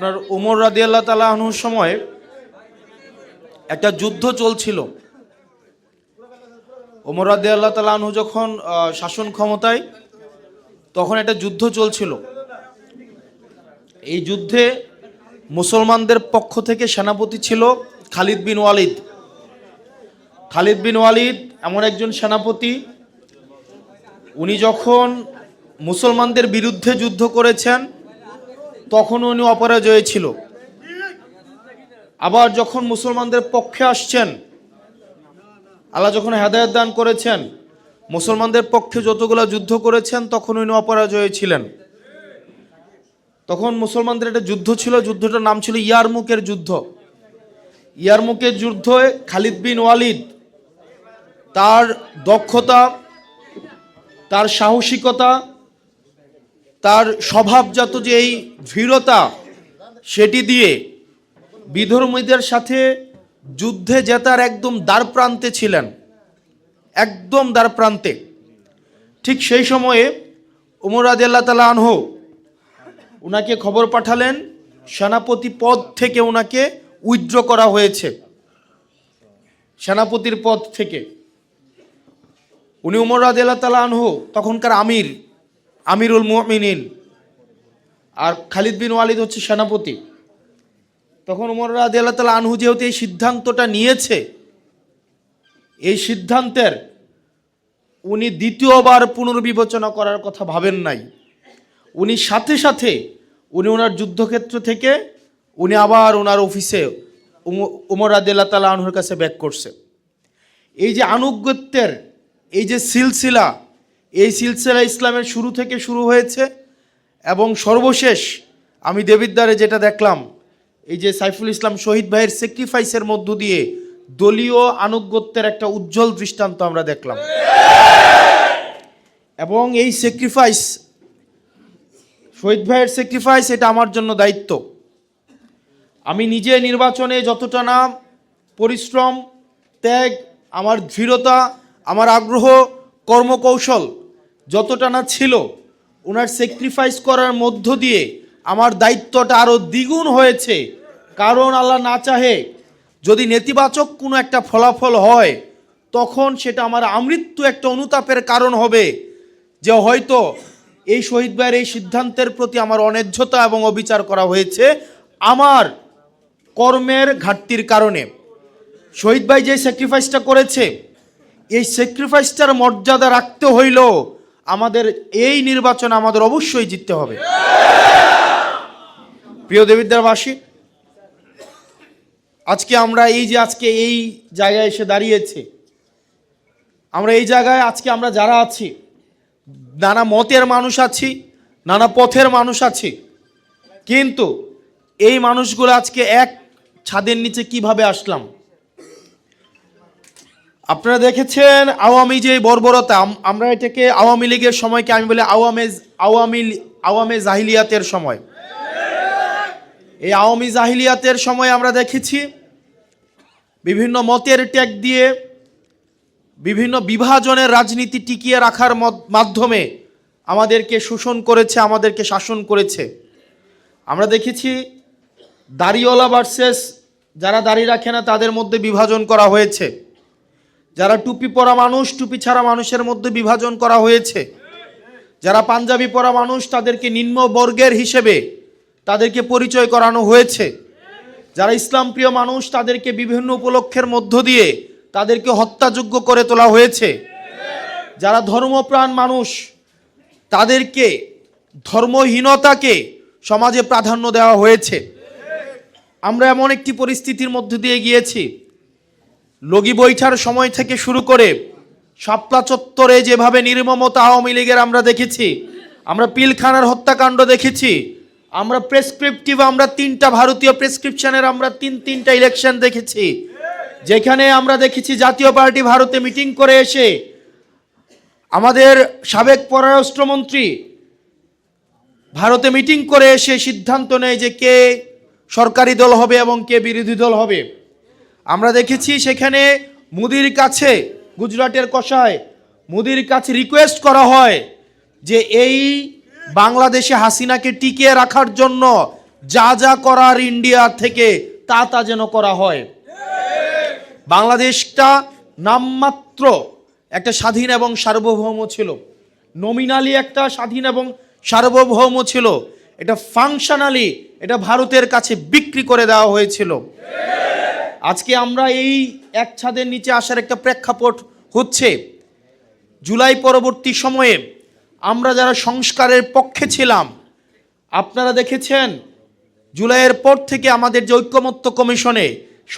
আপনার ওমর রাদি আল্লাহ তালা আনহুর সময় একটা যুদ্ধ চলছিল। ওমর রাদি আল্লাহ তালা আনহু যখন শাসন ক্ষমতায়, তখন একটা যুদ্ধ চলছিল। এই যুদ্ধে মুসলমানদের পক্ষ থেকে সেনাপতি ছিল খালিদ বিন ওয়ালিদ। খালিদ বিন ওয়ালিদ এমন একজন সেনাপতি, উনি যখন মুসলমানদের বিরুদ্ধে যুদ্ধ করেছেন তখন উনি অপরাজয় ছিল। আবার যখন মুসলমানদের পক্ষে আসছেন, আল্লাহ যখন হেদায়ত দান করেছেন, মুসলমানদের পক্ষে যতগুলো যুদ্ধ করেছেন, তখন উনি অপরাজয় ছিলেন। তখন মুসলমানদের একটা যুদ্ধ ছিল, যুদ্ধটার নাম ছিল ইয়ারমুকের যুদ্ধ। ইয়ারমুকের যুদ্ধে খালিদ বিন ওয়ালিদ তার দক্ষতা, তার সাহসিকতা তার স্বভাবজাত যে এই দৃঢ়তা সেটি দিয়ে বিধর্মীদের সাথে যুদ্ধে জেতার একদম দ্বার প্রান্তে ছিলেন, একদম দ্বার প্রান্তে। ঠিক সেই সময়ে উমর আদিয়াল্লাহ তালা আনহু উনাকে খবর পাঠালেন, সেনাপতি পদ থেকে ওনাকে উইথড্র করা হয়েছে। সেনাপতির পদ থেকে। উনি উমর আদিয়াল্লাহ তালা আনহু তখনকার আমির। আমিরুল মুমিনিন। আর খালিদ বিন ওয়ালিদ হচ্ছে সেনাপতি। তখন উমর রাদি আল্লাহ তালা আনহু যেহেতু এই সিদ্ধান্তটা নিয়েছে, এই সিদ্ধান্তের উনি দ্বিতীয়বার পুনর্বিবেচনা করার কথা ভাবেন নাই। উনি সাথে সাথে উনি ওনার যুদ্ধক্ষেত্র থেকে উনি আবার ওনার অফিসে উম- উমর রাদি আল্লাহ তালা আনহুর কাছে ব্যাক করছে। এই যে আনুগত্যের এই যে সিলসিলা এই সিলসিলা ইসলামের শুরু থেকে শুরু হয়েছে এবং সর্বশেষ আমি দেবিদ্বারে যেটা দেখলাম, এই যে সাইফুল ইসলাম শহীদ ভাইয়ের স্যাক্রিফাইসের মধ্য দিয়ে দলীয় আনুগত্যের একটা উজ্জ্বল দৃষ্টান্ত আমরা দেখলাম। এবং এই স্যাক্রিফাইস শহীদ ভাইয়ের স্যাক্রিফাইস এটা আমার জন্য দায়িত্ব। আমি নিজে নির্বাচনে যতটা না পরিশ্রম, ত্যাগ, আমার দৃঢ়তা, আমার আগ্রহ, কর্মকৌশল যতটা না ছিল ওনার স্যাক্রিফাইস করার মধ্য দিয়ে আমার দায়িত্বটা আরও দ্বিগুণ হয়েছে। কারণ আল্লাহ না চাহে যদি নেতিবাচক কোনো একটা ফলাফল হয়, তখন সেটা আমার আমৃত্যু একটা অনুতাপের কারণ হবে, যে হয়তো এই শহীদ ভাইয়ের এই সিদ্ধান্তের প্রতি আমার অন্যায্যতা এবং অবিচার করা হয়েছে আমার কর্মের ঘাটতির কারণে। শহীদ ভাই যে স্যাক্রিফাইসটা করেছে, এই স্যাক্রিফাইসটার মর্যাদা রাখতে হইল আমাদের এই নির্বাচন আমাদের অবশ্যই জিততে হবে। প্রিয় দেবিদ্যারবাসী আজকে আমরা এই যে আজকে এই জায়গায় এসে দাঁড়িয়েছি, আমরা এই জায়গায় আজকে আমরা যারা আছি, নানা মতের মানুষ আছি, নানা পথের মানুষ আছি, কিন্তু এই মানুষগুলো আজকে এক ছাদের নিচে কীভাবে আসলাম? আপনারা দেখেছেন আওয়ামী যে বর্বরতা আমরা এটাকে আওয়ামী লীগের সময়কে আমি বলি আওয়ামে আওয়ামী আওয়ামে জাহিলিয়াতের সময়। এই আওয়ামী জাহিলিয়াতের সময় আমরা দেখেছি বিভিন্ন মতের ট্যাগ দিয়ে বিভিন্ন বিভাজনের রাজনীতি টিকিয়ে রাখার মাধ্যমে আমাদেরকে শোষণ করেছে, আমাদেরকে শাসন করেছে। আমরা দেখেছি দাড়িওয়ালা ভার্সেস যারা দাড়ি রাখে না, তাদের মধ্যে বিভাজন করা হয়েছে। যারা টুপি পরা মানুষ, টুপি ছাড়া মানুষের মধ্যে বিভাজন করা হয়েছে। যারা পাঞ্জাবি পরা মানুষ, তাদেরকে নিম্ন বর্গের হিসেবে তাদেরকে পরিচয় করানো হয়েছে। যারা ইসলাম প্রিয় মানুষ, তাদেরকে বিভিন্ন উপলক্ষের মধ্য দিয়ে তাদেরকে হত্যাযোগ্য করে তোলা হয়েছে। যারা ধর্মপ্রাণ মানুষ, তাদেরকে ধর্মহীনতাকে সমাজে প্রাধান্য দেওয়া হয়েছে। আমরা এমন একটি পরিস্থিতির মধ্য দিয়ে গিয়েছি লগি বৈঠার সময় থেকে শুরু করে শাপলা চত্বরে যেভাবে নির্মমতা আওয়ামী লীগের আমরা দেখেছি, আমরা পিলখানার হত্যাকাণ্ড দেখেছি, আমরা প্রেসক্রিপটিভ আমরা তিনটা ভারতীয় প্রেসক্রিপশনের আমরা তিন তিনটা ইলেকশন দেখেছি। যেখানে আমরা দেখেছি জাতীয় পার্টি ভারতে মিটিং করে এসে আমাদের সাবেক পররাষ্ট্রমন্ত্রী ভারতে মিটিং করে এসে সিদ্ধান্ত নেয় যে কে সরকারি দল হবে এবং কে বিরোধী দল হবে। আমরা দেখেছি সেখানে মুদির কাছে, গুজরাটের কষায় মুদির কাছে রিকোয়েস্ট করা হয় যে এই বাংলাদেশে হাসিনাকে টিকিয়ে রাখার জন্য যা যা করার ইন্ডিয়া থেকে তা তা যেন করা হয়। বাংলাদেশটা নামমাত্র একটা স্বাধীন এবং সার্বভৌম ছিল। নমিনালি একটা স্বাধীন এবং সার্বভৌম ছিল। এটা ফাংশনালি এটা ভারতের কাছে বিক্রি করে দেওয়া হয়েছিল। আজকে আমরা এই এক ছাদের নিচে আসার একটা প্রেক্ষাপট হচ্ছে, জুলাই পরবর্তী সময়ে আমরা যারা সংস্কারের পক্ষে ছিলাম, আপনারা দেখেছেন, জুলাইয়ের পর থেকে আমাদের যে ঐক্যমত্য কমিশনে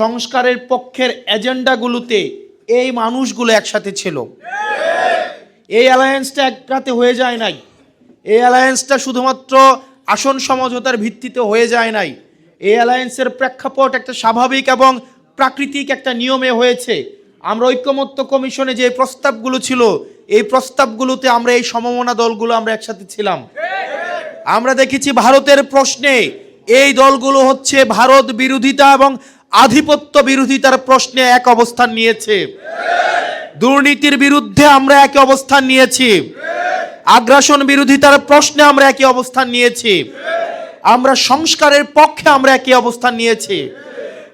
সংস্কারের পক্ষের এজেন্ডাগুলোতে এই মানুষগুলো একসাথে ছিল। এই অ্যালায়েন্সটা এক রাতে হয়ে যায় নাই। এই অ্যালায়েন্সটা শুধুমাত্র আসন সমঝোতার ভিত্তিতে হয়ে যায় নাই। এই অ্যালায়েন্সের প্রেক্ষাপট একটা স্বাভাবিক এবং প্রাকৃতিক একটা নিয়মে হয়েছে। আমরা ঐক্যমত্য কমিশনে যে প্রস্তাবগুলো ছিল, এই প্রস্তাবগুলোতে আমরা এই সমমনা দলগুলো আমরা একসাথে ছিলাম। আমরা দেখেছি ভারতের প্রশ্নে এই দলগুলো হচ্ছে ভারত বিরোধিতা এবং আধিপত্য বিরোধিতার প্রশ্নে এক অবস্থান নিয়েছে। দুর্নীতির বিরুদ্ধে আমরা একই অবস্থান নিয়েছি। আগ্রাসন বিরোধিতার প্রশ্নে আমরা একই অবস্থান নিয়েছি। আমরা সংস্কারের পক্ষে আমরা একই অবস্থান নিয়েছি।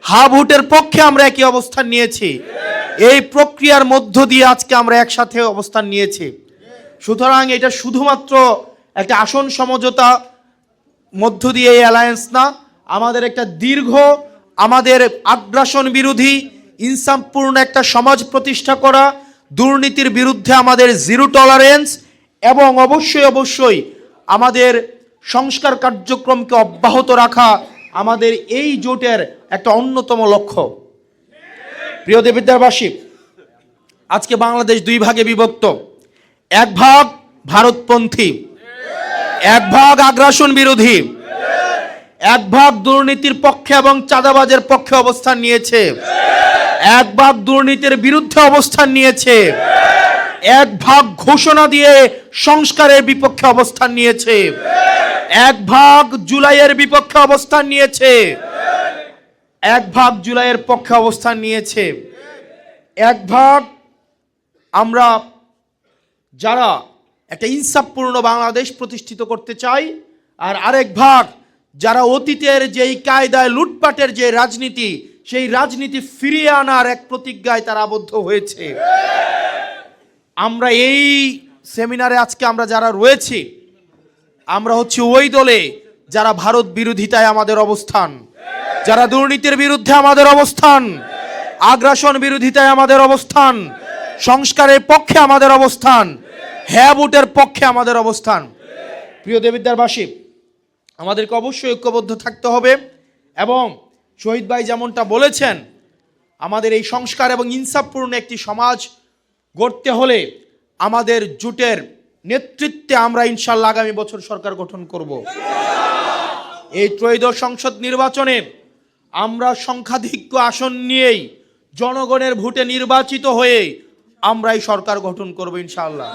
হা ভোটের পক্ষে আমরা একই অবস্থান নিয়েছি। এই প্রক্রিয়ার মধ্য দিয়ে আজকে আমরা একসাথে অবস্থান নিয়েছি। সুতরাং এটা শুধুমাত্র একটা আসন সমঝোতা মধ্য দিয়ে এই অ্যালায়েন্স না, আমাদের একটা দীর্ঘ, আমাদের আগ্রাসন বিরোধী, ইনসামপূর্ণ একটা সমাজ প্রতিষ্ঠা করা, দুর্নীতির বিরুদ্ধে আমাদের জিরো টলারেন্স এবং অবশ্যই অবশ্যই আমাদের সংস্কার কার্যক্রমকে অব্যাহত রাখা, আমাদের এই জোটের একটা অন্যতম লক্ষ্য। প্রিয় দেবিদ্যাবাসী আজকে বাংলাদেশ দুই ভাগে বিভক্ত। এক ভাগ ভারতপন্থী, এক ভাগ আগ্রাসন বিরোধী, এক ভাগ দুর্নীতির পক্ষে এবং চাঁদাবাজের পক্ষে অবস্থান নিয়েছে, এক ভাগ দুর্নীতির বিরুদ্ধে অবস্থান নিয়েছে, এক ভাগ ঘোষণা দিয়ে সংস্কারের বিপক্ষে অবস্থান নিয়েছে, এক ভাগ জুলাইয়ের বিপক্ষে অবস্থান নিয়েছে। এক ভাগ জুলাইয়ের পক্ষে অবস্থান নিয়েছে। এক ভাগ আমরা যারা একটা ইনসাফপূর্ণ বাংলাদেশ প্রতিষ্ঠিত করতে চাই, আর আরেক ভাগ যারা অতীতের যেই কায়দায় লুটপাটের যে রাজনীতি, সেই রাজনীতি ফিরিয়ে আনার এক প্রতিজ্ঞায় তারা আবদ্ধ হয়েছে। আমরা এই সেমিনারে আজকে আমরা যারা রয়েছি, আমরা হচ্ছে ওই দলে যারা ভারত বিরোধিতায় আমাদের অবস্থান। যারা দুর্নীতির বিরুদ্ধে আমাদের অবস্থান, আগ্রাসন বিরোধিতায় আমাদের অবস্থান, সংস্কারের পক্ষে আমাদের অবস্থান হ্যাঁ ভোটের পক্ষে আমাদের অবস্থান। প্রিয় দেবিদ্যারবাসী আমাদেরকে অবশ্যই ঐক্যবদ্ধ থাকতে হবে এবং শহীদ ভাই যেমনটা বলেছেন, আমাদের এই সংস্কার এবং ইনসাফপূর্ণ একটি সমাজ গড়তে হলে আমাদের জোটের নেতৃত্বে আমরা ইনশাল্লাহ আগামী বছর সরকার গঠন করব। এই ত্রয়োদশ সংসদ নির্বাচনে আমরা সংখ্যাধিক্য আসন নিয়েই জনগণের ভোটে নির্বাচিত হয়ে আমরাই সরকার গঠন করব ইনশাআল্লাহ।